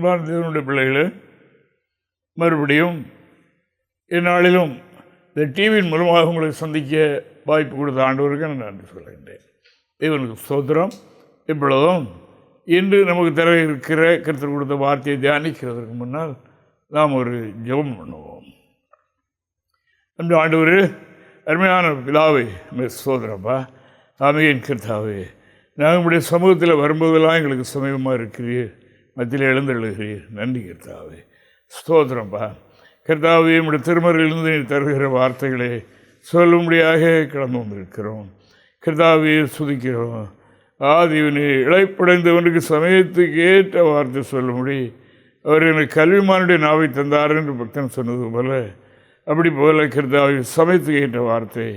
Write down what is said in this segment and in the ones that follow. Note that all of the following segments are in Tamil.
அன்பான தேவனுடைய பிள்ளைகளே மறுபடியும் இந்நாளிலும் இந்த டிவியின் மூலமாக உங்களை சந்திக்க வாய்ப்பு கொடுத்த ஆண்டவருக்கு நான் நன்றி சொல்கின்றேன். தேவனுக்கு சோதரம் இப்பொழுதும் இன்று நமக்கு தர இருக்கிற கருத்து கொடுத்த வார்த்தையை தியானிக்கிறதற்கு முன்னால் நாம் ஒரு ஜெபம் பண்ணுவோம். அன்று ஆண்டவர் அருமையான பிதாவை மிஸ் சோதரப்பா சாமியின் கர்த்தாவே நாங்கள் உங்களுடைய சமூகத்தில் வரும்போதெல்லாம் எங்களுக்கு சமீபமாக இருக்கிறீர். மத்தியில் எழுந்தெழுகிறீர் நன்றி கர்த்தாவே. ஸ்தோத்திரப்பா கர்த்தாவே நம்முடைய திருமறையிலிருந்து நீ தருகிற வார்த்தைகளை சொல்லும்படியாக கடந்து வந்திருக்கிறோம். கர்த்தாவே சுதிக்கிறோம் ஆதிவனே இழைப்படைந்தவனுக்கு சமயத்துக்கு ஏற்ற வார்த்தை சொல்லும்படி அவர் எனக்கு கல்விமானுடைய நாவை தந்தார் என்று பக்தன் சொன்னது போல அப்படி போல கிருதாவி சமயத்துக்கு ஏற்ற வார்த்தை.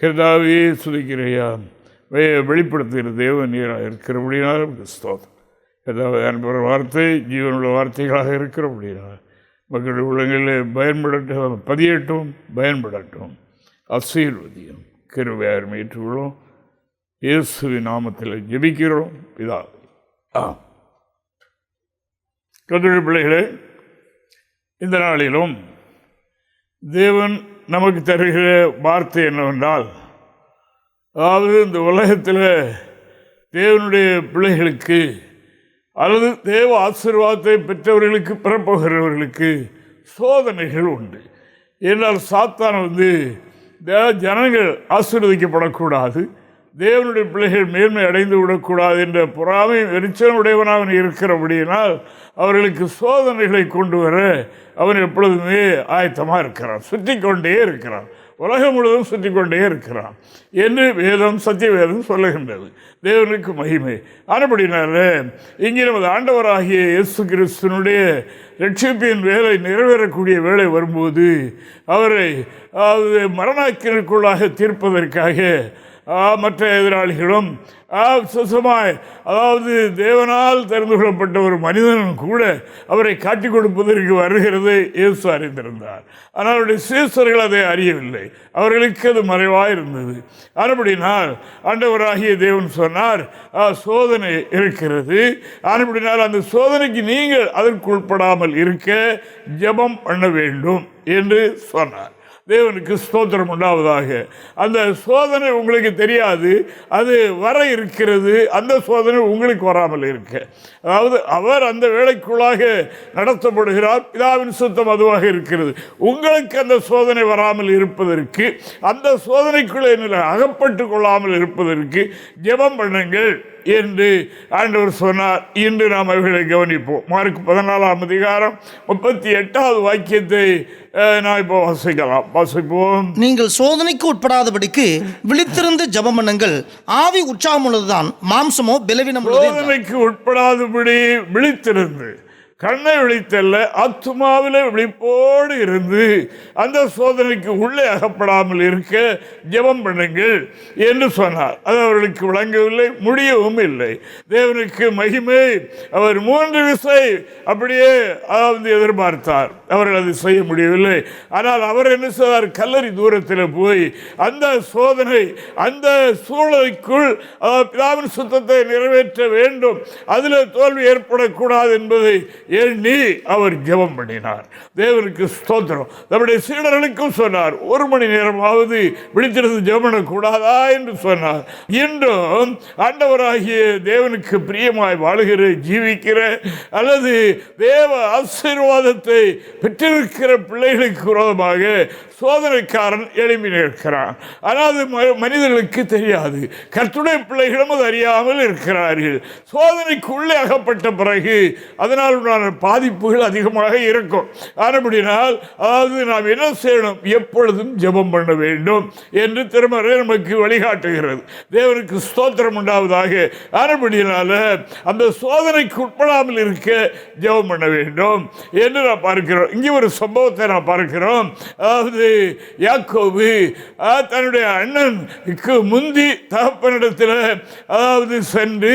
கிருதாவே சுதிக்கிறையா வெளிப்படுத்துகிற தேவன் நீராக இருக்கிறபடினால் ஸ்தோத்திரம். ஏதாவது அன்புற வார்த்தை ஜீவனுள்ள வார்த்தைகளாக இருக்கிறபடினால் மக்களுடைய உள்ளங்களில் பயன்படட்டும் பதியட்டும் பயன்படட்டும். ஆசீர்வதியும் கிருவையார் மீற்றுள்ளோம் இயேசுவின் நாமத்தில் ஜெபிக்கிறோம். இதா ஆ கதிரி பிள்ளைகளே இந்த நாளிலும் தேவன் நமக்கு தருகிற வார்த்தை என்னவென்றால் அதாவது இந்த உலகத்தில் தேவனுடைய பிள்ளைகளுக்கு அல்லது தேவ ஆசீர்வாதத்தை பெற்றவர்களுக்கு பிறப்போகிறவர்களுக்கு சோதனைகள் உண்டு. ஏனால் சாத்தான் வந்து ஜனங்கள் ஆசீர்வதிக்கப்படக்கூடாது தேவனுடைய பிள்ளைகள் மேன்மை அடைந்து விடக்கூடாது என்ற பொறாமை எரிச்சலுடையவன் அவன் இருக்கிறபடியினால் அவர்களுக்கு சோதனைகளை கொண்டு வர அவன் எப்பொழுதுமே ஆயத்தமாக இருக்கிறான் சுற்றி கொண்டே இருக்கிறான். உலகம் முழுவதும் சுற்றி கொண்டே இருக்கிறான். என்று வேதம் சத்திய வேதம் சொல்லுகின்றது. தேவனுக்கு மகிமை. ஆனப்படினால இங்கே நமது ஆண்டவராகிய இயேசு கிறிஸ்தனுடைய லட்சியத்தின் வேலை நிறைவேறக்கூடிய வேலை வரும்போது அவரை அது மரணாக்கிற்குள்ளாக தீர்ப்பதற்காக மற்ற எதிராளிகளும் சுசமாய் அதாவது தேவனால் தெரிந்து கொள்ளப்பட்ட ஒரு மனிதனும் கூட அவரை காட்டிக் கொடுப்பதற்கு வருகிறது இயேசு அறிந்திருந்தார். ஆனால் அவருடைய சீசர்கள் அதை அறியவில்லை. அவர்களுக்கு அது மறைவாக இருந்தது. ஆனபடினால் ஆண்டவராகிய தேவன் சொன்னார் "ஆ, சோதனை இருக்கிறது. ஆனபடினால் அந்த சோதனைக்கு நீங்கள் அதற்கு உட்படாமல் இருக்க ஜெபம் பண்ண வேண்டும் என்று சொன்னார். தேவனுக்கு ஸ்தோத்திரம் உண்டாவதாக. அந்த சோதனை உங்களுக்கு தெரியாது. அது வர இருக்கிறது. அந்த சோதனை உங்களுக்கு வராமல் இருக்க. அதாவது அவர் அந்த வேலைக்குள்ளாக நடத்தப்படுகிறார். பிதாவின் சுத்தம் அதுவாக இருக்கிறது. உங்களுக்கு அந்த சோதனை வராமல் இருப்பதற்கு அந்த சோதனைக்குள்ளே நீங்கள் அகப்பட்டு கொள்ளாமல் இருப்பதற்கு ஜெபம் பண்ணுங்கள் என்று ஆண்டவர் சொன்னார். இன்று நாம் அவர்களை கவனிப்போம். மார்க் பதினாலாம் அதிகாரம் முப்பத்தி எட்டாவது வாக்கியத்தை நான் இப்போ வாசிக்கலாம். வாசிப்போம். நீங்கள் சோதனைக்கு உட்படாதபடிக்கு விழித்திருந்து ஜெபம் பண்ணுங்கள். ஆவி உற்சாகம் உள்ளதுதான். மாம்சமோ பலவீனம். சோதனைக்கு உட்படாதபடி விழித்திருந்து. கண்ணை விழித்தல்ல ஆத்துமாவிலே விழிப்போடு இருந்து அந்த சோதனைக்கு உள்ளே அகப்படாமல் இருக்க ஜெபம் பண்ணுங்கள் என்று சொன்னார். அது அவர்களுக்கு விளங்கவில்லை முடியவும் இல்லை. தேவனுக்கு மகிமை. அவர் மூன்று விசை அப்படியே அதாவது எதிர்பார்த்தார். அவர்கள் அதை செய்ய முடியவில்லை. ஆனால் அவர் என்ன செய்தார்? கல்லறி தூரத்தில் போய் அந்த சோதனை அந்த சூழலுக்குள் பிதாவின் சுத்தத்தை நிறைவேற்ற வேண்டும். அதில் தோல்வி ஏற்படக்கூடாது என்பதை எண்ணி அவர் ஜெபம் பண்ணினார். தேவனுக்கு ஸ்தோத்திரம். நம்முடைய சீடர்களுக்கும் சொன்னார் ஒரு மணி நேரமாவது விழித்திருந்து ஜெபம் பண்ணக்கூடாதா? என்று சொன்னார். இன்றும் ஆண்டவராகிய தேவனுக்கு பிரியமாய் வாழுகிற ஜீவிக்கிற அல்லது தேவ ஆசீர்வாதத்தை பெற்றிருக்கிற பிள்ளைகளுக்கு விரோதமாக சோதனைக்காரன் எழுப்பி நிற்கிறான். ஆனால் அது ம- மனிதர்களுக்கு தெரியாது. கற்றுடைய பிள்ளைகளும் அது அறியாமல் இருக்கிறார்கள். சோதனைக்குள்ளே அகப்பட்ட பிறகு அதனால் உண்டான பாதிப்புகள் அதிகமாக இருக்கும். ஆனப்படினால் அதாவது நாம் என்ன செய்யணும்? எப்பொழுதும் ஜெபம் பண்ண வேண்டும் என்று திருமறை நமக்கு வழிகாட்டுகிறது. தேவனுக்கு ஸ்தோத்திரம் உண்டாவதாக. ஆனப்படினால அந்த சோதனைக்கு உட்படாமல் இருக்க ஜெபம் பண்ண வேண்டும் என்று நான் பார்க்கிறோம். இங்கே ஒரு சம்பவத்தை நான் பார்க்கிறோம். அதாவது யாக்கோபு தன்னுடைய அண்ணனுக்கு முந்தி தகப்பனிடத்தில் அதாவது சென்று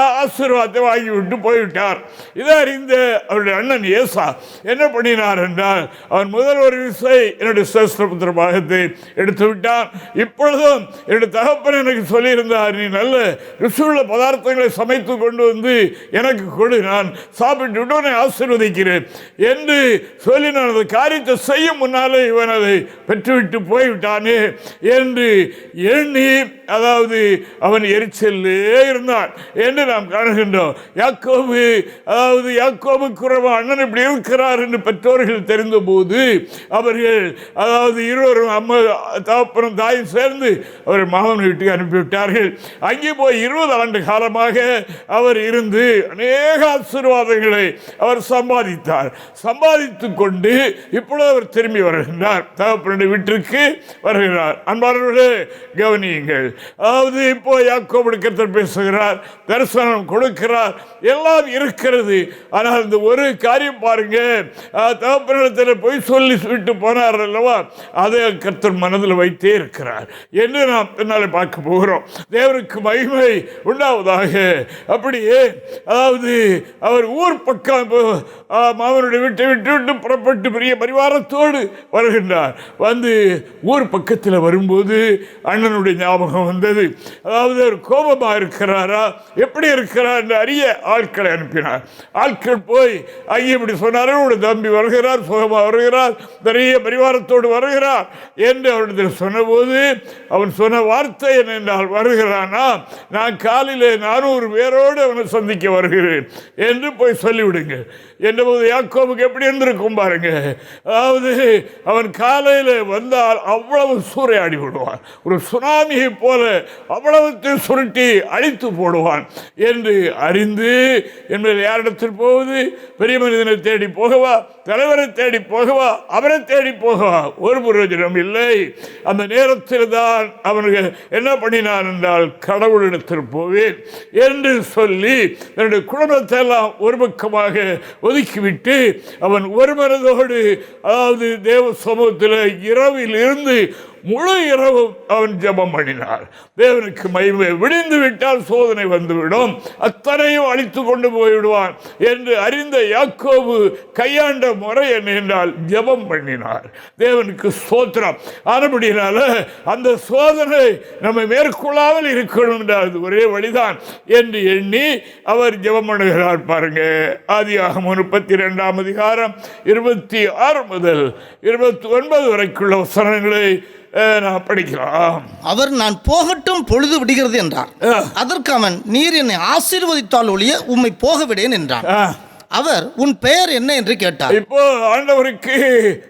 ஆசீர்வாதத்தை வாங்கிவிட்டு போய்விட்டார். இதை அறிந்த அவருடைய அண்ணன் ஏசா. என்ன பண்ணினார் என்றால் அவன் முதல் ஒரு விசை என்னுடைய சேஷ்டபுத்திர பாகத்தை எடுத்து விட்டான் இப்பொழுதும் என்னுடைய தகப்பன் எனக்கு சொல்லியிருந்தார் நீ நல்ல ருசியுள்ள பதார்த்தங்களை சமைத்து கொண்டு வந்து எனக்கு கொடு. நான் சாப்பிட்டு விட்டு உன்னை ஆசீர்வதிக்கிறேன். என்று சொல்லி நான் அந்த காரியத்தை செய்யும் முன்னாலே இவன் அதை பெற்றுவிட்டு போய்விட்டானே என்று எண்ணி அதாவது அவன் எரிச்சலே இருந்தான் என்று நாம் காணுகின்றோம். யாக்கோபு அதாவது யாக்கோபு குறவ அண்ணன் இப்படி இருக்கிறார் என்று பெற்றோர்கள் தெரிந்தபோது அவர்கள் அதாவது இருவரும் அம்மா தாப்பனும் தாயும் சேர்ந்து அவர் மாமன் வீட்டுக்கு அனுப்பிவிட்டார்கள். அங்கே போய் இருபது ஆண்டு காலமாக அவர் இருந்து அநேக ஆசீர்வாதங்களை அவர் சம்பாதித்தார். சம்பாதித்து கொண்டு இப்பொழுது அவர் திரும்பி வருகின்றார். தகப்பனுடைய வீட்டிற்கு வருகிறார். அன்பானவர்களே கவனியுங்கள். அதாவது இப்போ யாக்கோபு கருத்தர் பேசுகிறார் தரிசனம் கொடுக்கிறார் எல்லாம் இருக்கிறது. ஆனால் இந்த ஒரு காரியம் பாருங்க தகப்பனிடத்தில் போய் சொல்லி விட்டு போனார் அல்லவா? அதை கர்த்தர் மனதில் வைத்தே இருக்கிறார். என்று நாம் பின்னாலே பார்க்க போகிறோம். தேவருக்கு மகிமை உண்டாவதாக. அப்படியே அதாவது அவர் ஊர் பக்கம் மாமனுடைய வீட்டை விட்டு விட்டு புறப்பட்டு பெரிய பரிவாரத்தோடு வருகின்றார். வந்து ஊர் பக்கத்தில் வரும்போது அண்ணனுடைய ஞாபகம் வந்தது. அதாவது அவர் கோபமாக இருக்கிறாரா? எப்படி இருக்கிறார் என்று அறிய ஆட்களை அனுப்பினார். ஆட்கள் போய் அங்கே இப்படி சொன்னார்கள் உடைய தம்பி வருகிறார் சுகமாக வருகிறார் நிறைய பரிவாரத்தோடு வருகிறார் என்று அவரிடத்தில் சொன்னபோது அவன் சொன்ன வார்த்தை என்னென்றால் வருகிறானா? நான் காலையிலே நானூறு பேரோடு அவனை சந்திக்க வருகிறேன் என்று போய் சொல்லிவிடுங்க என்றபோது யாக்கோவுக்கு எப்படி இருந்திருக்கும் பாருங்க. அதாவது அவன் காலையில் வந்தால் அவ்வளவு சூறையாடி விடுவான் ஒரு சுனாமியை போல அவ்வளவுத்தையும் சுருட்டி அழித்து போடுவான் என்று அறிந்து என்பதில் யாரிடத்தில் போவது? பெரிய மனிதனை தேடி போகவா? தலைவரை தேடி போகவா? அவரை தேடி போகவா? ஒரு பிரயோஜனம் இல்லை. அந்த நேரத்தில் தான் அவனுக்கு என்ன பண்ணினான் என்றால் கடவுளிடத்தில் போவேன் என்று சொல்லி தன்னுடைய குடும்பத்தை எல்லாம் ஒரு பக்கமாக ஒதுக்கிவிட்டு அவன் ஒரு மனதோடு அதாவது தேவ சமூகத்தில் இரவில் இருந்து முழு இரவும் அவன் ஜெபம் பண்ணினார் தேவனுக்கு மயிமை விடிந்து விட்டால் சோதனை வந்துவிடும். அத்தனையும் அழித்து கொண்டு போய்விடுவான் என்று அறிந்த யாக்கோபு கையாண்ட முறை என்ன என்றால் ஜெபம் பண்ணினார். தேவனுக்கு சோத்திரம் ஆனபடினால அந்த சோதனை நம்மை மேற்கொள்ளாமல் இருக்கணும் என்றால் அது ஒரே வழிதான் என்று எண்ணி அவர் ஜெபம் பண்ணுகிறார் பாருங்க. ஆதியாகம் முப்பத்தி ரெண்டாம் அதிகாரம் இருபத்தி ஆறு முதல் இருபத்தி ஒன்பது வரைக்குள்ள வசனங்களை படிக்கலாம். அவர் நான் போகட்டும் பொழுது விடுகிறது என்றார். அதற்கு அவன் நீர் என்னை ஆசீர்வதித்தால் ஒழிய உம்மை போக விடேன் என்றான். அவர் உன் பெயர் என்ன? என்று கேட்டார். இப்போ ஆண்டவருக்கு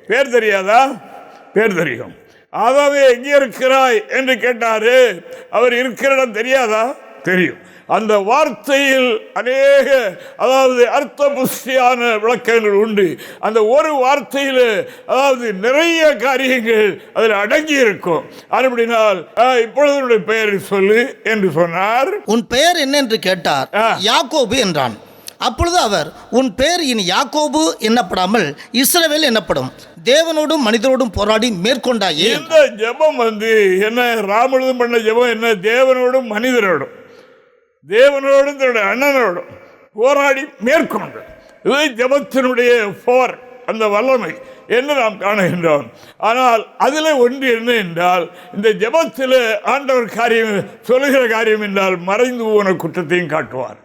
பேர் தெரியாதா? பேர் தெரியும். ஆதாவே எங்கே இருக்கிறாய்? என்று கேட்டாரு. அவர் இருக்கிற இடம் தெரியாதா? தெரியும். அந்த வார்த்தையில் அநேக அதாவது அர்த்த புஷ்டியான விளக்கங்கள் உண்டு. அந்த ஒரு வார்த்தையில் அதாவது நிறைய காரியங்கள் அதில் அடங்கி இருக்கும் அப்படினால் இப்பொழுது பெயரை சொல்லு என்று சொன்னார். உன் பெயர் என்ன என்று கேட்டார். யாக்கோபு என்றான். அப்பொழுது அவர் உன் பெயர் இனி யாக்கோபு என்னப்படாமல் இஸ்ரவேல் என்னப்படும்? தேவனோடும் மனிதரோடும் போராடி மேற்கொண்டாயே. இந்த ஜெபம் வந்து என்ன ராமழுதும் பண்ண ஜெபம் என்ன? தேவனோடும் மனிதரோடும். தேவனோடும் தன்னுடைய அண்ணனோடும் போராடி மேற்கொண்டு இது ஜெபத்தினுடைய போர் அந்த வல்லமை என்று நாம் காணுகின்றோம். ஆனால் அதில் ஒன்று என்ன என்றால் இந்த ஜெபத்தில் ஆண்டவர் காரியம் சொல்லுகிற காரியம் என்றால் மறைந்து போன குற்றத்தையும் காட்டுவார்.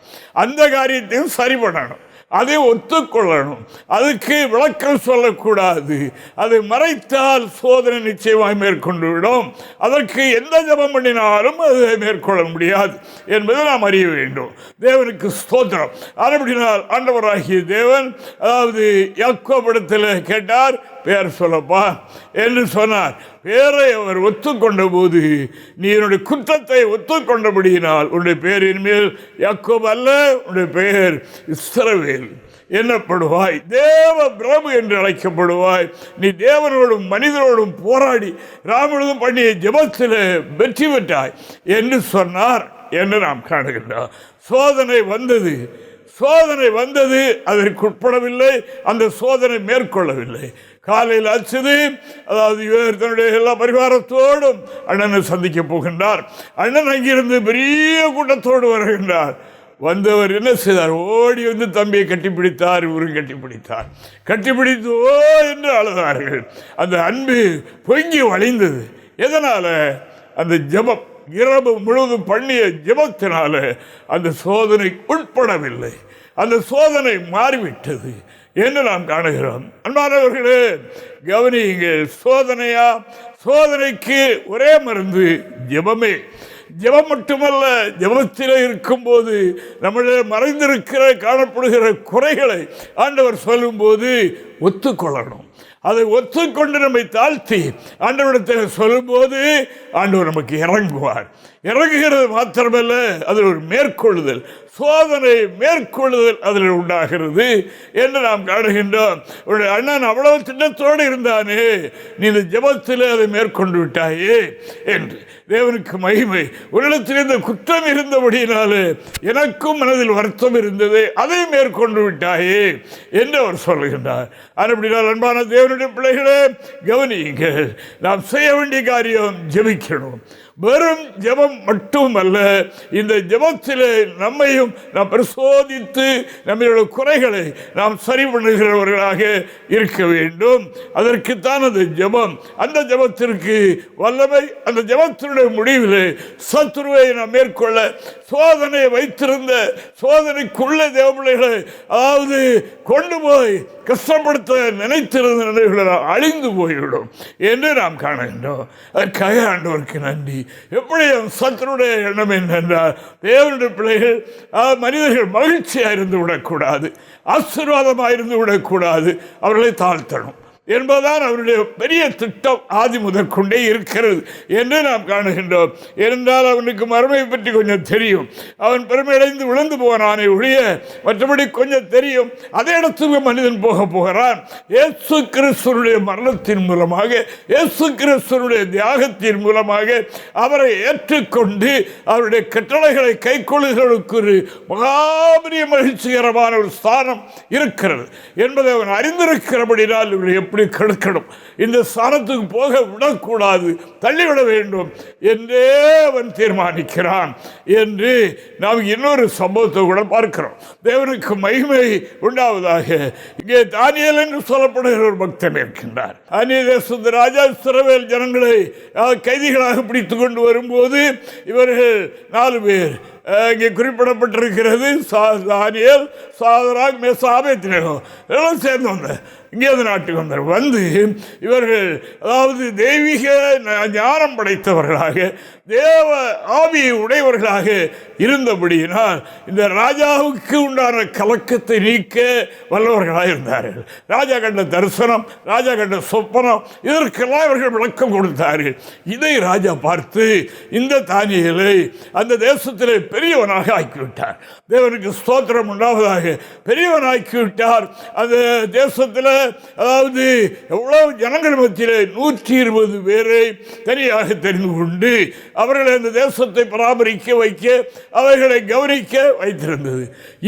அந்த காரியத்தையும் சரி பண்ணணும். அதை ஒத்துக்கொள்ளணும். அதுக்கு விளக்கம் சொல்லக்கூடாது. அதை மறைத்தால் சோதனை நிச்சயமாக மேற்கொண்டு விடும் அதற்கு எந்த ஜபம் பண்ணினாலும் அதை மேற்கொள்ள முடியாது என்பதை நாம் அறிய வேண்டும். தேவனுக்கு ஸ்தோத்திரம். அதுபடினால் ஆண்டவராகிய தேவன் அதாவது யாக்கோபடத்தில் கேட்டார் பேர் சொல்லப்பா. என்று சொன்னார். பேரை அவர் ஒத்துக்கொண்ட போது நீ என்னுடைய குற்றத்தை ஒத்துக்கொண்டபடியினால் உன்னுடைய பேரின் மேல் யாக்கோப் அல்ல உன்னுடைய பெயர் இஸ்ரவேல் என்னப்படுவாய். தேவ பிரபு என்று அழைக்கப்படுவாய். நீ தேவனோடும் மனிதனோடும் போராடி ராமனும் பண்ணிய ஜெபத்தில் வெற்றி பெற்றாய் என்று சொன்னார் என்று நாம் காணுகின்றோம். சோதனை வந்தது. சோதனை வந்தது அதற்கு உட்படவில்லை அந்த சோதனை மேற்கொள்ளவில்லை. காலையில் அச்சது அதாவது இவர் தன்னுடைய எல்லா பரிவாரத்தோடும் அண்ணனை சந்திக்க போகின்றார். அண்ணன் அங்கிருந்து பெரிய கூட்டத்தோடு வருகின்றார். வந்தவர் என்ன செய்தார்? ஓடி வந்து தம்பியை கட்டிப்பிடித்தார் இவரும் கட்டிப்பிடித்தார். கட்டிப்பிடித்து ஓ என்று அழுதார்கள். அந்த அன்பு பொங்கி வளைந்தது எதனால்? அந்த ஜெபம் இரவு முழுவதும் பண்ணிய ஜபத்தினால அந்த சோதனை உட்படவில்லை. அந்த சோதனை மாறிவிட்டது. என்று நாம் காணுகிறோம். அன்பானவர்களே கவனியுங்கள் சோதனையா? சோதனைக்கு ஒரே மருந்து ஜெபமே. ஜெபம் மட்டுமல்ல ஜெபத்தில் இருக்கும்போது நம்முடைய மறைந்திருக்கிற காணப்படுகிற குறைகளை ஆண்டவர் சொல்லும்போது ஒத்துக்கொள்ளணும். அதை ஒத்துக்கொண்டு நம்மை தாழ்த்தி ஆண்டவரிடத்தில் சொல்லும்போது ஆண்டவர் நமக்கு இறங்குவார். இறங்குகிறது மாத்திரமல்ல அதில் ஒரு மேற்கொள்ளுதல் சோதனை மேற்கொள்ளுதல் அதில் உண்டாகிறது என்று நாம் காணுகின்றோம். உன்னுடைய அண்ணன் அவ்வளவு திட்டத்தோடு இருந்தானே நீ இந்த ஜெபத்தில் அதை மேற்கொண்டு விட்டாயே என்று. தேவனுக்கு மகிமை. உன்னிடத்தில் இந்த குற்றம் இருந்தபடியினாலே எனக்கும் மனதில் வருத்தம் இருந்தது. அதை மேற்கொண்டு விட்டாயே என்று அவர் சொல்லுகின்றார். அப்படினால் அன்பான தேவனுடைய பிள்ளைகளே கவனியுங்கள். நாம் செய்ய வேண்டிய காரியம் ஜெபிக்கணும். வெறும் ஜெபம் மட்டுமல்ல இந்த ஜெபத்திலே நம்மையும் நாம் பரிசோதித்து நம்மளுடைய குறைகளை நாம் சரி பண்ணுகிறவர்களாக இருக்க வேண்டும். அதற்குத்தான் அந்த ஜெபம். அந்த ஜெபத்திற்கு வல்லமை அந்த ஜபத்தினுடைய முடிவில் சத்துருவை நாம் மேற்கொள்ள சோதனை வைத்திருந்த சோதனைக்குள்ள தேவபிள்ளைகளை அதாவது கொண்டு போய் கஷ்டப்படுத்த நினைத்திருந்த நினைவுகளை அழிந்து போய்விடும் என்று நாம் காணுகின்றோம். அதற்காக ஆண்டவருக்கு நன்றி. எப்படி சத்தனுடைய எண்ணம் என்னென்றால் தேவனுடைய பிள்ளைகள் மனிதர்கள் மகிழ்ச்சியாக இருந்து விடக்கூடாது ஆசீர்வாதமாக இருந்து விடக்கூடாது அவர்களை தாழ்த்தணும். என்பதுதான் அவருடைய பெரிய திட்டம் ஆதி முதற்கொண்டே இருக்கிறது என்று நாம் காணுகின்றோம். இருந்தால் அவனுக்கு மறுமை பற்றி கொஞ்சம் தெரியும். அவன் பெருமையடைந்து விழுந்து போனானே ஒழிய மற்றபடி கொஞ்சம் தெரியும். அதே இடத்துக்கு மனிதன் போக போகிறான். இயேசு கிறிஸ்துவனுடைய மரணத்தின் மூலமாக இயேசு கிறிஸ்துவனுடைய தியாகத்தின் மூலமாக அவரை ஏற்றுக்கொண்டு அவருடைய கட்டளைகளை கைக்கொள்ளுகளுக்கு ஒரு மகாபரிய மகிழ்ச்சிகரமான ஒரு ஸ்தானம் இருக்கிறது. என்பதை அவன் அறிந்திருக்கிறபடினால் இவருடைய எப்படி கெடுக்கணும். இந்த ஸ்தானத்துக்கு போக விடக்கூடாது. தள்ளிவிட வேண்டும் என்றே அவன் தீர்மானிக்கிறான் என்று நாம் இன்னொரு சம்பவத்தை கூட பார்க்கிறோம். தேவனுக்கு மகிமை உண்டாவதாக இங்கே தானியல் என்று சொல்லப்படுகிற ஒரு பக்தன் இருக்கின்றார். அந்நிய தேசத்து ராஜா சிறவேல் ஜனங்களை கைதிகளாக பிடித்து கொண்டு வரும்போது இவர்கள் நாலு பேர் இங்கே குறிப்பிடப்பட்டிருக்கிறது சா- தானியேல் சாதராக் மேசாபேத்தினோ எல்லாம் சேர்ந்து வந்த இங்கேருந்து நாட்டுக்கு வந்தார். வந்து இவர்கள் அதாவது தெய்வீக ஞானம் படைத்தவர்களாக தேவ ஆவியை உடையவர்களாக இருந்தபடியினால் இந்த ராஜாவுக்கு உண்டான கலக்கத்தை நீக்க வல்லவர்களாக இருந்தார்கள். ராஜா கண்ட தரிசனம் ராஜா கண்ட சொப்பனம் இதற்கெல்லாம் இவர்கள் விளக்கம் கொடுத்தார்கள். இதை ராஜா பார்த்து இந்த தானியலை அந்த தேசத்தில் பெரியவனாக ஆக்கிவிட்டார். தேவனுக்கு ஸ்தோத்திரம் உண்டாவதாக. பெரியவனாக்கி விட்டார் அந்த தேசத்தில் அதாவது எவ்வளவு ஜனங்கள் மத்தியிலே நூற்றி இருபது பேரை தனியாக தெரிந்து கொண்டு அவர்களை அந்த தேசத்தை பராமரிக்க வைக்க அவர்களை கவனிக்க வைத்திருந்தது.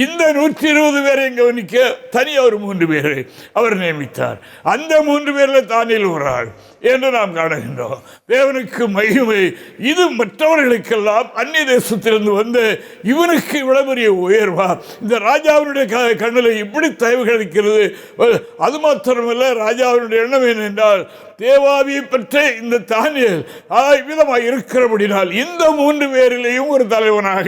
இந்த நூற்றி இருபது பேரை கவனிக்க தனியாக ஒரு மூன்று பேரை அவர் நியமித்தார். அந்த மூன்று பேரில் தானில் ஒரு ஆள். என்று நாம் காணுகின்றோம். தேவனுக்கு மகிமை. இது மற்றவர்களுக்கெல்லாம் அந்நிய தேசத்திலிருந்து வந்து இவனுக்கு இவ்வளவு பெரிய உயர்வா? இந்த ராஜாவினுடைய க கண்ணில் இப்படி தயவு கிடைக்கிறது அது மாத்திரமல்ல ராஜாவினுடைய எண்ணம் என்னென்றால் தேவாவியை பெற்ற இந்த தானியல் விதமாக இருக்கிறபடினால் இந்த மூன்று பேரிலேயும் ஒரு தலைவனாக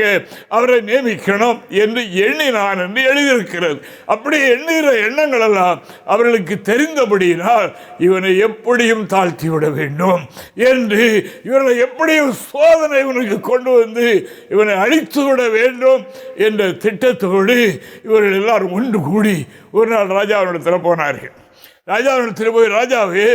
அவரை நியமிக்கணும் என்று எண்ணினான் என்று எழுதியிருக்கிறது. அப்படி எண்ணுகிற எண்ணங்கள் எல்லாம் அவர்களுக்கு தெரிந்தபடியினால் இவனை எப்படியும் தாழ்த்தி விட வேண்டும் என்று இவனை எப்படியும் சோதனை இவனுக்கு கொண்டு வந்து இவனை அழித்து விட வேண்டும் என்ற திட்டத்தோடு இவர்கள் எல்லாரும் ஒன்று கூடி ஒரு நாள் ராஜாவினிடத்தில் போனார்கள். ராஜாவிடத்தில் போய் ராஜாவே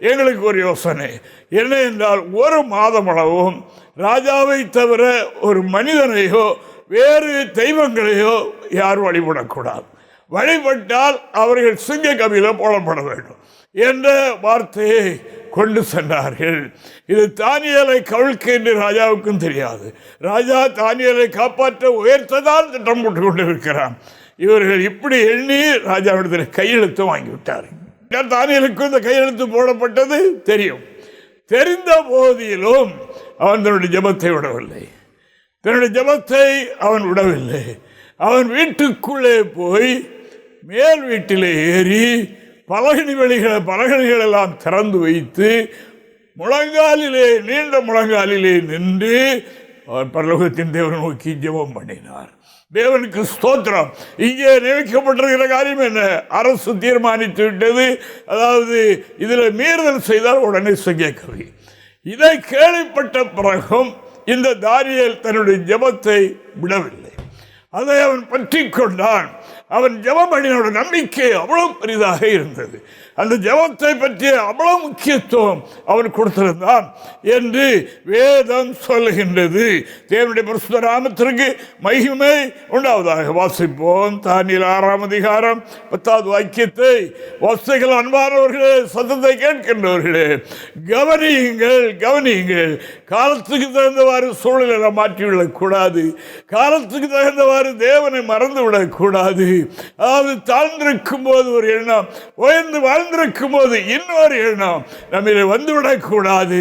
எங்களுக்கு ஒரு யோசனை. என்ன என்றால் ஒரு மாதம் அளவும் ராஜாவை தவிர ஒரு மனிதனையோ வேறு தெய்வங்களையோ யாரும் வழிபடக்கூடாது. வழிபட்டால் அவர்கள் சிங்க கவியில போடப்பட வேண்டும் என்ற வார்த்தையை கொண்டு சென்றார்கள். இது தானியலை கவிழ்க்கு என்று ராஜாவுக்கும் தெரியாது. ராஜா தானியலை காப்பாற்ற உயர்த்ததான் திட்டம் போட்டு கொண்டிருக்கிறான். இவர்கள் இப்படி எண்ணி ராஜாவிடத்தில் கையெழுத்து வாங்கிவிட்டார்கள். தானியலுக்கும் இந்த கையெழுத்து போடப்பட்டது. தெரியும். தெரிந்த போதிலும் அவன் தன்னுடைய ஜெபத்தை விடவில்லை. தன்னுடைய ஜெபத்தை அவன் விடவில்லை. அவன் வீட்டுக்குள்ளே போய் மேல் வீட்டிலே ஏறி பலகணி வழிகளை பலகணிகள் எல்லாம் திறந்து வைத்து முழங்காலிலே நீண்ட முழங்காலிலே நின்று அவர் பரலோகத்தின் தேவனை நோக்கி ஜெபம் பண்ணினார். தேவனுக்கு ஸ்தோத்திரம். இங்கே நியமிக்கப்பட்டிருக்கிற காரியம் என்ன? அரசு தீர்மானித்து விட்டது. அதாவது இதில் மீறுதல் செய்தால் உடனே செய்ய கவி இதை கேள்விப்பட்ட பிறகும் இந்த தாரியல் தன்னுடைய ஜெபத்தை விடவில்லை. அதை அவன் பற்றி கொண்டான் அவன் ஜெபம் பண்ணினோட நம்பிக்கை அவ்வளோ பெரிதாக இருந்தது. அந்த ஜபத்தை பற்றிய அவ்வளவு முக்கியத்துவம் அவன் கொடுத்திருந்தான் என்று வேதம் சொல்லுகின்றது. தேவனுடைய பிரசுத்த ராமத்திற்கு மகிமை உண்டாவதாக. வாசிப்போம். தானியில் ஆறாம் அதிகாரம் பத்தாவது வாக்கியத்தை. வசதிகள் அன்பானவர்களே சத்தத்தை கேட்கின்றவர்களே கவனியுங்கள் கவனியுங்கள். காலத்துக்கு தகுந்தவாறு சூழ்நிலை மாற்றிவிடக் கூடாது காலத்துக்கு தகுந்தவாறு தேவனை மறந்து விடக்கூடாது அதாவது தாழ்ந்திருக்கும் போது ஒரு எண்ணம் உயர்ந்து வாழ்ந்திருக்கும் போது இன்னொரு எண்ணம் நம்மில் வந்துவிடக் கூடாது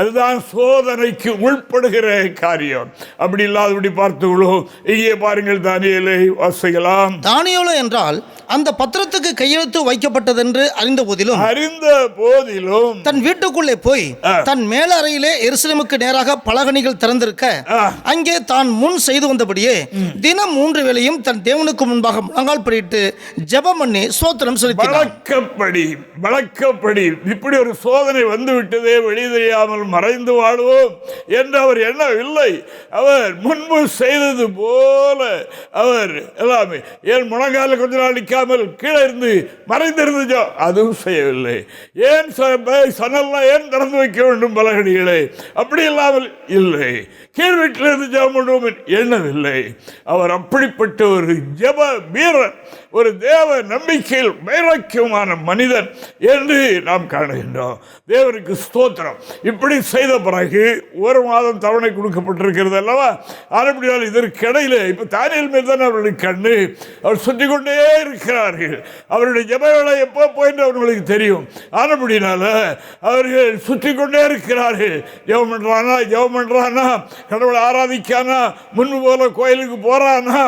அதுதான் சோதனைக்கு உள்படுகிற காரியம். அப்படி இல்லாதபடி பார்த்துள்ளோம் இங்கே பாருங்கள் தானியலை வாசிக்கலாம். தானியோலோ என்றால் அந்த பத்திரத்துக்கு கையெழுத்து வைக்கப்பட்டதென்று அறிந்த போதிலும் அறிந்த போதிலும் தன் வீட்டுக்குள்ளே போய். தன் மேல அறையிலே எருசலேமுக்கு நேராக பலகணிகள் திறந்திருக்க. அங்கே தான் முன் செய்து வந்தபடியே தினம் மூன்று வேளையும் தன் தேவனுக்கு முன்பாக முழங்கால் படிட்டு ஜெபம் பண்ணி சோத்திரம் செலுத்தினார் வழக்கப்படி வழக்கப்படி இப்படி ஒரு சோதனை வந்து விட்டதே வெளி தெரியாமல் மறைந்து வாழுவோம் என்று அவர் எண்ணவில்லை. அவர் முன்பு செய்தது போல அவர் எல்லாமே ஏன் முழங்கால கொஞ்ச நாள் நிற்காமல் கீழே இருந்து மறைந்திருந்துச்சோ அதுவும் செய்யவில்லை. ஏன் சனல்லாம் ஏன் திறந்து வைக்க வேண்டும் பலகடிகளை அப்படி இல்லாமல் இல்லை. கீழ் வீட்டில் இருந்து ஜெபம் பண்ணுவோம் எண்ணவில்லை. அவர் அப்படிப்பட்ட ஒரு ஜெப வீரன் ஒரு தேவ நம்பிக்கையில் வைராக்கியமான மனிதன் என்று நாம் காணுகின்றோம். தேவனுக்கு ஸ்தோத்திரம். இப்படி செய்த பிறகு ஒரு மாதம் தவணை கொடுக்கப்பட்டிருக்கிறது அல்லவா? ஆனப்படியால் இதற்கிடையில் இடையில இப்போ தானியல் மேல் தான் அவருடைய கண்ணு? அவர் சுற்றி கொண்டே இருக்கிறார்கள். அவருடைய ஜபவேளை எப்போ போயிட்டு அவர்களுக்கு தெரியும். ஆனப்படினால அவர்கள் சுற்றி கொண்டே இருக்கிறார்கள். ஜெபம் பண்றானா? ஜெபம் பண்றானா? கடவுளை ஆராதிக்கானா? முன்பு போல கோயிலுக்கு போகிறானா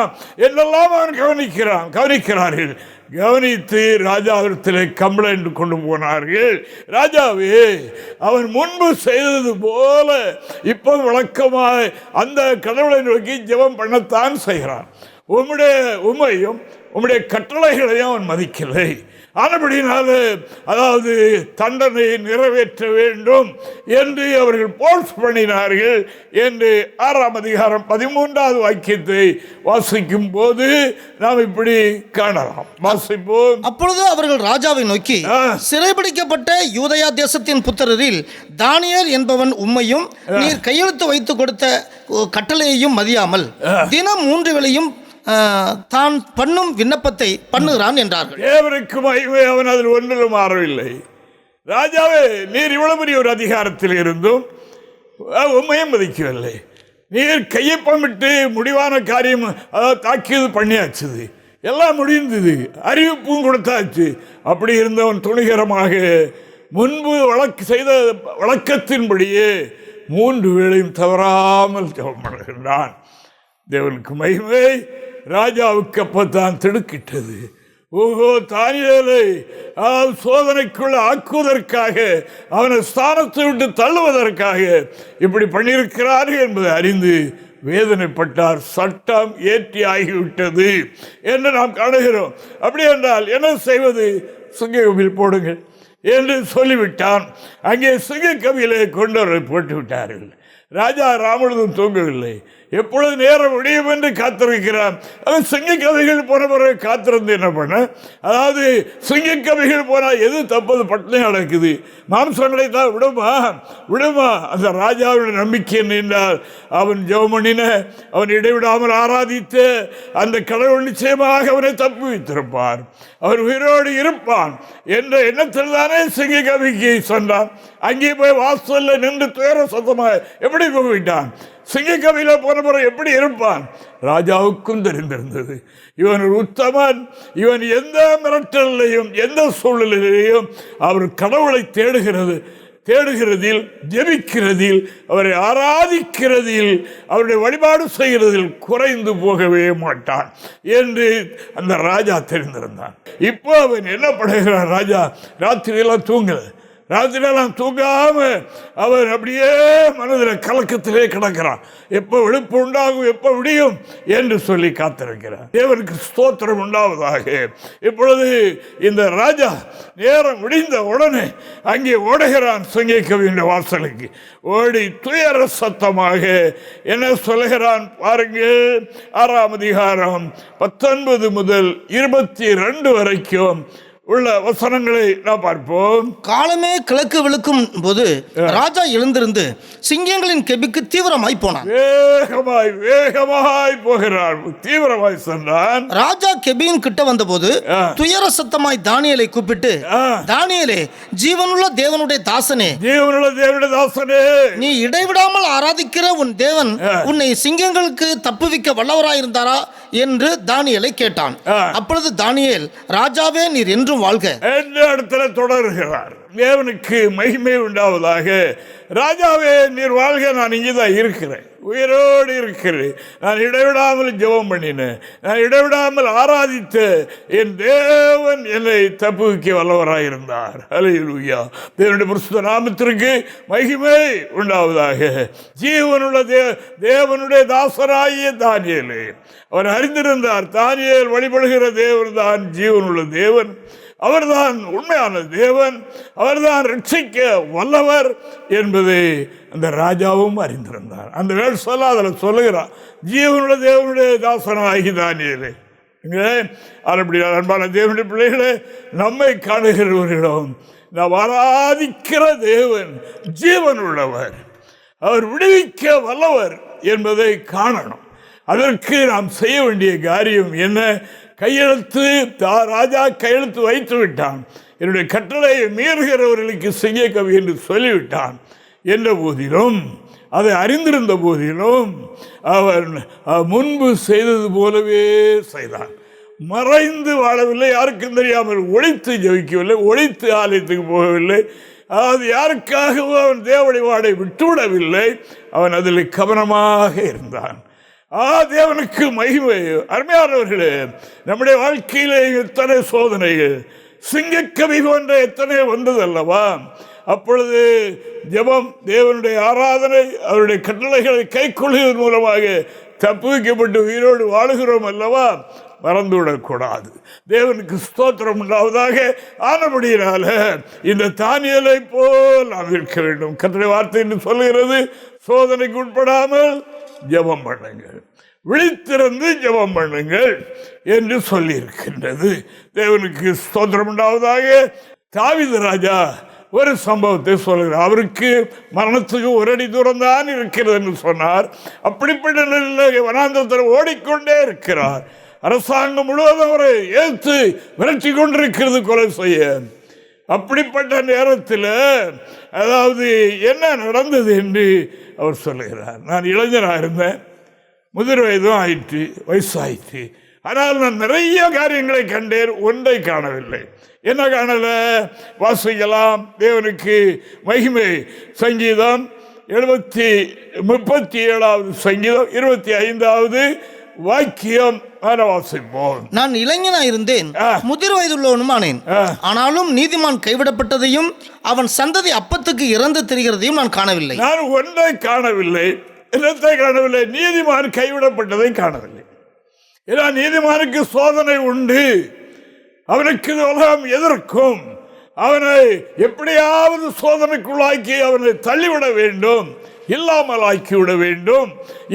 என்னெல்லாம் அவன் கவனிக்கிறான் கவனிக்கிறார்கள். கவனித்து ராஜாவிடத்தில் கம்ப்ளைண்ட் கொண்டு போனார்கள். ராஜாவே அவன் முன்பு செய்தது போல இப்போ வழக்கமாக அந்த கடவுளை நோக்கி ஜெபம் பண்ணத்தான் செய்கிறான். உம்முடைய உண்மையும் உம்முடைய கட்டளைகளையும் அவன் மதிக்கலை. ஆனபடினால அதாவது தண்டனை நிறைவேற்ற வேண்டும் என்று அவர்கள் போர்ஸ் பண்ணினார்கள் என்று ஆறாம் அதிகாரம் பதிமூன்றாவது வாக்கியத்தை வாசிக்கும் போது நாம் இப்படி காணலாம். வாசிப்போம். அப்பொழுது அவர்கள் ராஜாவை நோக்கி. சிறைபிடிக்கப்பட்ட யூதயா தேசத்தின் புத்திரரில் தானியேல் என்பவன் உம்மையும் நீர் கையெழுத்து வைத்து கொடுத்த கட்டளையையும் மதியாமல் தினம் மூன்று வேளையும் தான் பண்ணும் விண்ணப்பத்தை பண்ணுகிறான் என்றார்கள். தேவருக்கு மகிமை அவன் அதில் ஒன்றிலும் மாறவில்லை. ராஜாவே நீர் இவ்வளவு பெரிய ஒரு அதிகாரத்தில் இருந்தும் உண்மையை உண்மையும் மதிக்கவில்லை. நீர் கையொப்பமிட்டு முடிவான காரியம் அதாவது தாக்கியது பண்ணியாச்சுது. எல்லாம் முடிந்தது. அறிவிப்பும் கொடுத்தாச்சு. அப்படி இருந்தவன் துணிகரமாக முன்பு வழக்கு செய்த வழக்கத்தின்படியே மூன்று வேளையும் தவறாமல் ஜபம் பண்ணுகின்றான். தேவனுக்கு மகிமை ராஜாவுக்கு அப்பத்தான் திடுக்கிட்டது. ஓஹோ தானியலை அதாவது சோதனைக்குள்ள ஆக்குவதற்காக அவனை ஸ்தானத்தை விட்டு தள்ளுவதற்காக இப்படி பண்ணியிருக்கிறார்கள் என்பதை அறிந்து வேதனைப்பட்டார். சட்டம் ஏற்றி ஆகிவிட்டது என்று நாம் காணுகிறோம். அப்படி என்றால் என்ன செய்வது? சுங்கவில் போடுங்கள் என்று சொல்லிவிட்டான். அங்கே சிங்கக்கவியிலே கொண்டு அவரை போட்டு விட்டார்கள் ராஜா ராமனும் தூங்கவில்லை. எப்பொழுது நேரம் முடியும் என்று காத்திருக்கிறான் அவன் சிங்கக்கவிகள் போன பிறகு காத்திருந்து என்ன பண்ண? அதாவது சிங்கக்கவிகள் போனால் எது தப்பது? பட்டினி நடக்குது. மாம்சங்களை தான் விடுமா? விடுமா? அந்த ராஜாவுடைய நம்பிக்கை நின்றால் அவன் ஜெவமணின அவன் இடைவிடாமல் ஆராதித்து அந்த கடவுள் நிச்சயமாக அவனை தப்பி வைத்திருப்பார். அவர் உயிரோடு இருப்பான் என்ற எண்ணத்தில் தானே சிங்கக்கவிக்கு சொன்னான் அங்கே போய் வாசல்ல நின்று துயர சத்தமாக எப்படி போய்விட்டான் சிங்கக்கவியில் போன முறை எப்படி இருப்பான்? ராஜாவுக்கும் தெரிந்திருந்தது. இவன் ஒரு உத்தமன். இவன் எந்த மிரட்டலையும் எந்த சூழ்நிலையிலையும் அவர் கடவுளை தேடுகிறது தேடுகிறதில் ஜெபிக்கிறதில் அவரை ஆராதிக்கிறதில் அவருடைய வழிபாடு செய்கிறதில் குறைந்து போகவே மாட்டான் என்று அந்த ராஜா தெரிந்திருந்தான். இப்போ அவன் என்ன பண்ணுகிறான் ராஜா? ராத்திரியெல்லாம் தூங்குது. ராத்திரியெல்லாம் தூங்காம அவன் அப்படியே மனதில் கலக்கத்திலே கிடக்கிறான் எப்போ விழுப்பு உண்டாகும் எப்போ விடியும் என்று சொல்லி காத்திருக்கிறான் தேவனுக்கு ஸ்தோத்திரம் உண்டாவதாக. இப்பொழுது இந்த ராஜா நேரம் விடிந்த உடனே அங்கே ஓடுகிறான் சங்கை வாசலுக்கு. ஓடி துயர சத்தமாக என்ன சொல்லுகிறான் பாருங்கள் ஆறாம் அதிகாரம் பத்தொன்பது முதல் இருபத்தி ரெண்டு வரைக்கும் உள்ள வசனங்களை நாம் பார்ப்போம். காலமே கிழக்கு விழுக்கும் போது ராஜா எழுந்திருந்து சிங்கங்களின் கெபிக்கு தீவிரமாய் போனான். வேகமாய் வேகமாய் போகிறான் தீவிரமாய் சென்றான் ராஜா கெபியின் கிட்ட வந்தபோது. துயர சத்தமாய் தானியேலை கூப்பிட்டு. தானியேலே ஜீவனுள்ள தேவனுடைய தாசனே தேவனுள்ள தேவனுடைய தாசனே. நீ இடைவிடாமல் ஆராதிக்கிற உன் தேவன். உன்னை சிங்கங்களுக்கு தப்புவிக்க வல்லவராயிருந்தாரா? என்று தானியேலை கேட்டான். அப்பொழுது தானியேல் ராஜாவே நீர் என்றும் வாழ்க. என்ற இடத்துல தொடர்கிறார்? தேவனுக்கு மகிமை உண்டாவதாக. ராஜாவே நீர் வாழ்க நான் இங்கே தான் இருக்கிறேன். உயிரோடு இருக்கிறேன். நான் இடைவிடாமல் ஜெபம் பண்ணினேன். நான் இடைவிடாமல் ஆராதித்த என் தேவன் என்னை தப்புவிக்க வல்லவராயிருந்தார் அலையிலுயா தேவனுடைய புருஷ நாமத்திற்கு மகிமை உண்டாவதாக. ஜீவனுள்ள தே தேவனுடைய தாசராகிய தானியலே. அவர் அறிந்திருந்தார் தானியல் வழிபடுகிற தேவன் தான் ஜீவனுள்ள தேவன். அவர்தான் உண்மையான தேவன் அவர்தான் ரட்சிக்க வல்லவர் என்பதை அந்த ராஜாவும் அறிந்திருந்தார். அந்த வேல் சொல்ல அதில் சொல்லுகிறார் ஜீவனுடைய தேவனுடைய தாசனாகி தானியலே. இங்கே அப்படி அன்பான தேவனுடைய பிள்ளைகளே நம்மை காணுகிறவர்களிடம் நாம் ஆராதிக்கிற தேவன் ஜீவன் உள்ளவர் அவர் விடுவிக்க வல்லவர் என்பதை காணணும். அதற்கு நாம் செய்ய வேண்டிய காரியம் என்ன? கையெழுத்து தா ராஜா கையெழுத்து வைத்து விட்டான். என்னுடைய கட்டளையை மீறுகிறவர்களுக்கு செய்ய கவி என்று சொல்லிவிட்டான். என்ற போதிலும் அதை அறிந்திருந்த போதிலும் அவன் முன்பு செய்தது போலவே செய்தான். மறைந்து வாழவில்லை யாருக்கும் தெரியாமல் ஒழித்து ஜெபிக்கவில்லை ஒழித்து ஆலயத்துக்கு போகவில்லை. அதாவது யாருக்காகவும் அவன் தேவடி வாடை விட்டுவிடவில்லை. அவன் அதில் கவனமாக இருந்தான். ஆ தேவனுக்கு மகிமை. அருமையானவர்களே நம்முடைய வாழ்க்கையிலே எத்தனை சோதனைகள். சிங்கக்கவி போன்ற எத்தனை வந்தது அல்லவா அப்பொழுது ஜெபம் தேவனுடைய ஆராதனை அவருடைய கட்டளைகளை கைக்கொள்வதன் மூலமாக தப்புவிக்கப்பட்டு உயிரோடு வாழுகிறோம் அல்லவா? மறந்துவிடக்கூடாது. தேவனுக்கு ஸ்தோத்திரம் உண்டாவதாக ஆனபடியினால இந்த தானியலை போல் நாம் இருக்க வேண்டும். கட்டளை வார்த்தை என்று சொல்லுகிறது சோதனைக்கு உட்படாமல் ஜெபம் பண்ணுங்கள். விழித்திருந்து ஜெபம் பண்ணுங்கள் என்று சொல்லியிருக்கின்றது. தேவனுக்கு ஸ்தோத்திரம் உண்டாவதாக. தாவித ராஜா ஒரு சம்பவத்தை சொல்கிறார். அவருக்கு மரணத்துக்கு ஒரு அடி தூரம் தான் இருக்கிறது என்று சொன்னார். அப்படிப்பட்ட நிலையில் வனாந்தத்தில் ஓடிக்கொண்டே இருக்கிறார். அரசாங்கம் முழுவதும் அவரை ஏற்று விரட்டி கொண்டிருக்கிறது கொலை செய்ய. அப்படிப்பட்ட நேரத்தில் அதாவது என்ன நடந்தது என்று அவர் சொல்லுகிறார். நான் இளைஞராக இருந்தேன். முதிர் வயதும் ஆயிற்று வயசாயிற்று. ஆனால் நான் நிறைய காரியங்களை கண்டேன் ஒன்றை காணவில்லை. என்ன காணலை? வாசிக்கலாம். தேவனுக்கு மகிமை. சங்கீதம் எழுபத்தி முப்பத்தி ஏழாவது சங்கீதம் இருபத்தி ஐந்தாவது வாக்கியம் நான் இளைஞனா இருந்தேன். முதிர் வயதுள்ளவனுமானேன் ஆ. ஆனாலும் நீதிமான் கைவிடப்பட்டதையும் அவன் சந்ததி அப்பத்துக்கு இறந்து திரிகிறதையும் நான் காணவில்லை. நான் ஒன்றை காணவில்லை என்னத்தை காணவில்லை நீதிமான் கைவிடப்பட்டதை காணவில்லை. ஏன்னா நீதிமானுக்கு சோதனை உண்டு. அவனுக்கு உலகம் எதிர்க்கும் அவனை எப்படியாவது சோதனைக்குள்ளாக்கி அவனை தள்ளிவிட வேண்டும். இல்லாமல் ஆக்கிவிட வேண்டும்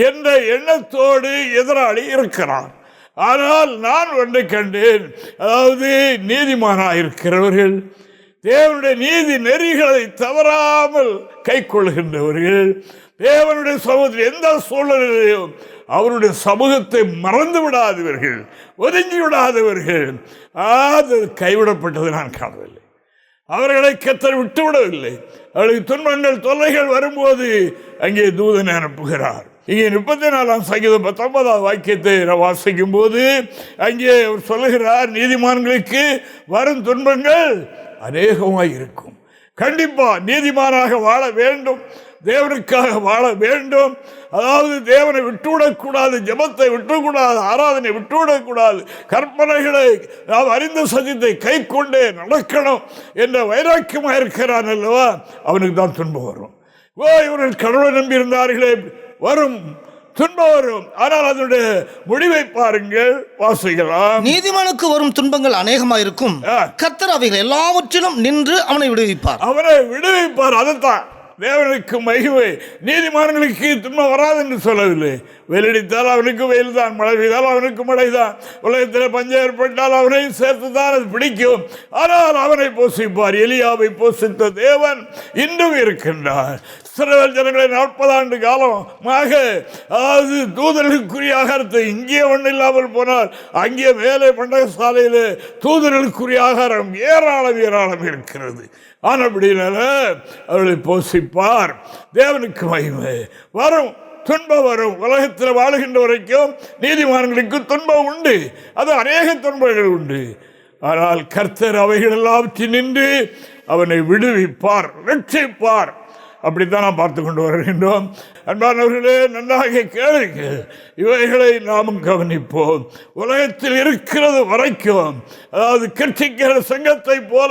என்ற எண்ணத்தோடு எதிராளி இருக்கிறான். ஆனால் நான் ஒன்றை கண்டேன். அதாவது நீதிமானாயிருக்கிறவர்கள் தேவனுடைய நீதி நெறிகளை தவறாமல் கை கொள்கின்றவர்கள் தேவனுடைய சமூகத்தில் எந்த சூழ்நிலையிலும் அவருடைய சமூகத்தை மறந்து விடாதவர்கள் ஒதுங்கி விடாதவர்கள். அது கைவிடப்பட்டதை நான் காணவில்லை. அவர்களை கத்தர் விட்டுவிடவில்லை. அவர்களுக்கு துன்பங்கள் தொல்லைகள் வரும்போது அங்கே தூதனை அனுப்புகிறார். இங்கே முப்பத்தி நாலாம் சங்கீதம் பத்தொன்பதாம் வாக்கியத்தை நான் வாசிக்கும் போது அங்கே அவர் சொல்லுகிறார் நீதிமான்களுக்கு வரும் துன்பங்கள் அநேகமாய் இருக்கும் கண்டிப்பாக நீதிமானாக வாழ வேண்டும். தேவனுக்காக வாழ வேண்டும். அதாவது தேவனை விட்டுவிடக்கூடாது ஜெபத்தை விட்டுவிடக்கூடாது ஆராதனை விட்டுவிடக்கூடாது கற்பனைகளை நாம் அறிந்த சத்தியத்தை கை கொண்டே நடக்கணும் என்ற வைராக்கியமாக இருக்கிறான் அல்லவா? அவனுக்கு தான் துன்பம் வரும். ஓ இவர்கள் கடவுளை நம்பி இருந்தார்களே வரும் துன்பம் வரும். ஆனால் அதனுடைய முடிவை பாருங்கள் வாசிக்கலாம். நீதிமானுக்கு வரும் துன்பங்கள் அநேகமாயிருக்கும் ஆ. கர்த்தர் அவைகள் எல்லாவற்றிலும் நின்று அவனை விடுவிப்பார். அவனை விடுவிப்பார் அதைத்தான் தேவனுக்கு மகிமை நீதிமான்களுக்கு துன்பம் வராது என்று சொல்லவில்லை. வெயிலடித்தால் அவனுக்கு வெயில் தான் மழை பெய்தால் அவனுக்கு மழை தான் உலகத்தில் பஞ்சம் ஏற்பட்டால் அவனையும் சேர்த்து தான் அது பிடிக்கும். ஆனால் அவனை போஷிப்பார் எலியாவை போஷித்த தேவன் இன்றும் இருக்கின்றார். இஸ்ரவேல் ஜனங்களை நாற்பது ஆண்டு காலமாக அதாவது தூதர்களுக்குரிய ஆகாரத்தை இங்கே ஒன்றும் இல்லாமல் போனால் அங்கே மேலே பண்டகசாலையில் தூதர்களுக்குரிய ஆகாரம் ஏராளம் ஏராளம் இருக்கிறது. ஆனப்படினால அவர்களை போஷிப்பார். தேவனுக்கு மகிமை. வரும் துன்பம் வரும். உலகத்தில் வாழுகின்ற வரைக்கும் நீதிமான்களுக்கு துன்பம் உண்டு. அது அநேக துன்பங்கள் உண்டு. ஆனால் கர்த்தர் அவைகள் எல்லாவற்றில் நின்று அவனை விடுவிப்பார் ரட்சிப்பார். அப்படித்தான் நாம் பார்த்து கொண்டு வருகின்றோம். அன்பானவர்களே நன்றாக கேளுங்கள் இவைகளை நாமும் கவனிப்போம். உலகத்தில் இருக்கிறது வரைக்கும் அதாவது கட்சிக்கிற சங்கத்தை போல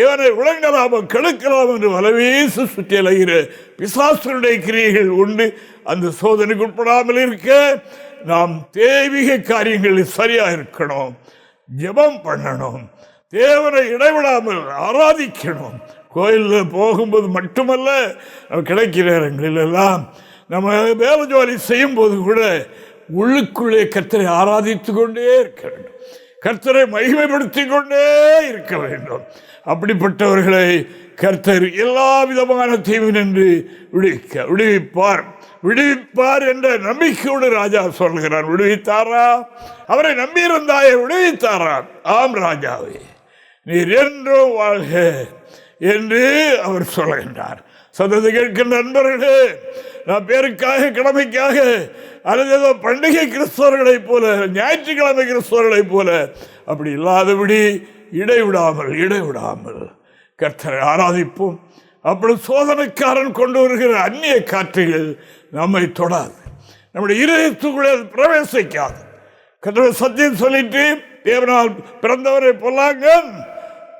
இவனை விளங்கலாமோ கெடுக்கலாம் என்று வலவீசு சுற்றி அலைகிற பிசாசனுடைய கிரியைகள் உண்டு. அந்த சோதனைக்கு உட்படாமல் இருக்க நாம் தேவிக காரியங்களில் சரியாக இருக்கணும். ஜெபம் பண்ணணும். தேவனை இடைவிடாமல் ஆராதிக்கணும். கோயிலில் போகும்போது மட்டுமல்ல கிடைக்கிற நேரங்களில் எல்லாம் நம்ம வேலை ஜோலி செய்யும்போது கூட உள்ளுக்குள்ளே கர்த்தரை ஆராதித்து கொண்டே இருக்க வேண்டும். கர்த்தரை மகிமைப்படுத்தி கொண்டே இருக்க வேண்டும். அப்படிப்பட்டவர்களை கர்த்தர் எல்லா விதமான தீவு நின்று விடுவிக்க விடுவிப்பார். விடுவிப்பார் என்ற நம்பிக்கையோடு ராஜா சொல்கிறார் விடுவித்தாரா? அவரை நம்பியிருந்தாயே விடுவித்தாரா? ஆம் ராஜாவே. நீர் என்றும் வாழ்க. என்று அவர் சொல்கின்றார். சத்தத்தை கேட்கின்ற நண்பர்களே நான் பேருக்காக கடமைக்காக அல்லது ஏதோ பண்டிகை கிறிஸ்தவர்களைப் போல ஞாயிற்றுக்கிழமை கிறிஸ்தவர்களைப் போல அப்படி இல்லாதபடி இடைவிடாமல் இடைவிடாமல் கர்த்தரை ஆராதிப்போம். அப்படி சோதனைக்காரன் கொண்டு வருகிற அந்நிய காற்றுகள் நம்மை தொடாது. நம்முடைய இருதயத்துக்குள்ளே அது பிரவேசிக்காது. கர்த்தரை சத்தியம் சொல்லிட்டு தேவனால் பிறந்தவரை பொல்லாங்க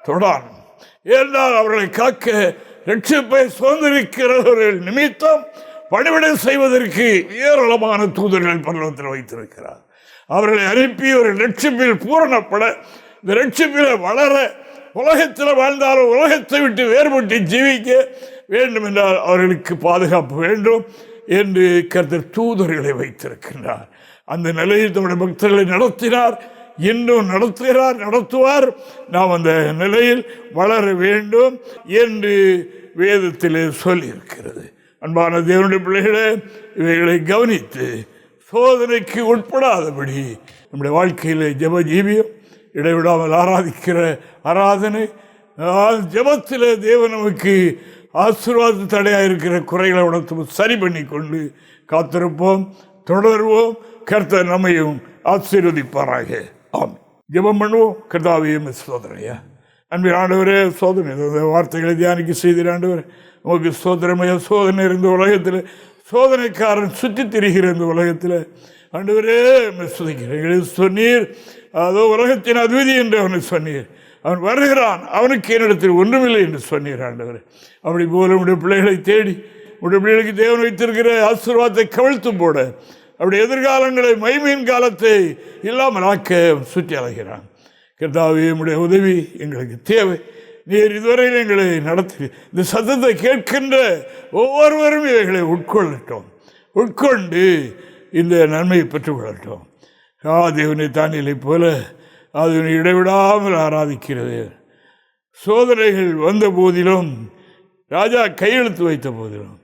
தொடான் ஏனால் அவர்களை காக்க ரட்சிப்பை சுதந்திரிக்கிறவர்கள் நிமித்தம் பணிவிடை செய்வதற்கு ஏராளமான தூதர்கள் பல்லவத்தில் வைத்திருக்கிறார். அவர்களை அனுப்பி ஒரு லட்சிப்பில் பூரணப்பட இந்த லட்சிப்பில் வளர உலகத்தில் வாழ்ந்தாலும் உலகத்தை விட்டு வேறுபட்டு ஜீவிக்க வேண்டும் என்றால் அவர்களுக்கு பாதுகாப்பு வேண்டும் என்று கருத்து தூதர்களை வைத்திருக்கின்றார். அந்த நிலையில் தம்முடைய பக்தர்களை நடத்தினார். இன்னும் நடத்துகிறார் நடத்துவார். நாம் அந்த நிலையில் வளர வேண்டும் என்று வேதத்திலே சொல்லியிருக்கிறது. அன்பான தேவனுடைய பிள்ளைகளே இவைகளை கவனித்து சோதனைக்கு உட்படாதபடி நம்முடைய வாழ்க்கையில் ஜப ஜீவியம் இடைவிடாமல் ஆராதிக்கிற ஆராதனை ஜபத்தில் தேவ நமக்கு ஆசீர்வாத தடையாக இருக்கிற குறைகளை உணர்த்தும் சரி பண்ணி கொண்டு காத்திருப்போம் தொடர்வோம். கர்த்தர் நம்மையும் ஆசீர்வதிப்பாராக. ஜெபம் பண்ணுவோம் கர்த்தாவையும் சோதனையா அன்பின் ஆண்டவரே சோதனை வார்த்தைகளை தியானிக்க செய்திரு ஆண்டவர் உமக்கு சோதனைமைய சோதனை இருந்த உலகத்தில் சோதனைக்காரன் சுற்றி திரிகிற இந்த உலகத்தில் ஆண்டவரே சுதிக்கிறேன் சொன்னீர் அதோ உலகத்தின் அதிபதி என்று அவனை சொன்னீர் அவன் வருகிறான் அவனுக்கு என்னிடத்தில் ஒன்றுமில்லை என்று சொன்னீர் ஆண்டவர் அப்படி போல உடைய பிள்ளைகளை தேடி உடைய பிள்ளைகளுக்கு தேவன் வைத்திருக்கிற ஆசீர்வாதத்தை கவிழ்த்து போட அவருடைய எதிர்காலங்களை மைமீன் காலத்தை இல்லாமல் ஆக்க சுற்றி அலைகிறான். கர்த்தாவே உடைய உதவி எங்களுக்கு தேவை. நீர் இதுவரையில் எங்களை நடத்தி இந்த சத்தத்தை கேட்கின்ற ஒவ்வொருவரும் இவைகளை உட்கொள்ளட்டும். உட்கொண்டு இந்த நன்மையை பெற்றுக்கொள்ளட்டும். ஆதேவனை தானியலை போல அதனை இடைவிடாமல் ஆராதிக்கிறது. சோதனைகள் வந்த போதிலும் ராஜா கையெழுத்து வைத்த போதிலும்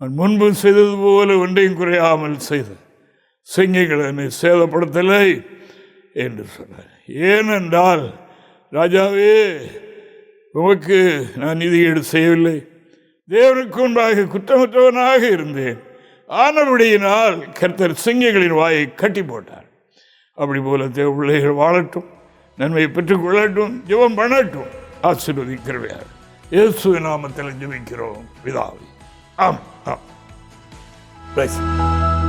அவன் முன்பு செய்தது போல ஒன்றையும் குறையாமல் செய்து சிங்கிகள் என்னை சேதப்படுத்தலை என்று சொன்னார். ஏனென்றால் ராஜாவே உமக்கு நான் நிதியீடு செய்யவில்லை. தேவனுக்கு முன்பாக குற்றமற்றவனாக இருந்தேன். ஆனபடியினால் கர்த்தர் சிங்கங்களின் வாயை கட்டி போட்டார். அப்படி போல தேவ பிள்ளைகள் வாழட்டும் நன்மையை பெற்றுக்கொள்ளட்டும் ஜெபம் பண்ணட்டும். ஆசீர்வதிக்கிறவையார் இயேசு நாமத்தில் ஜெபிக்கிறோம். விதாவை ஆம் ஆம் Praise.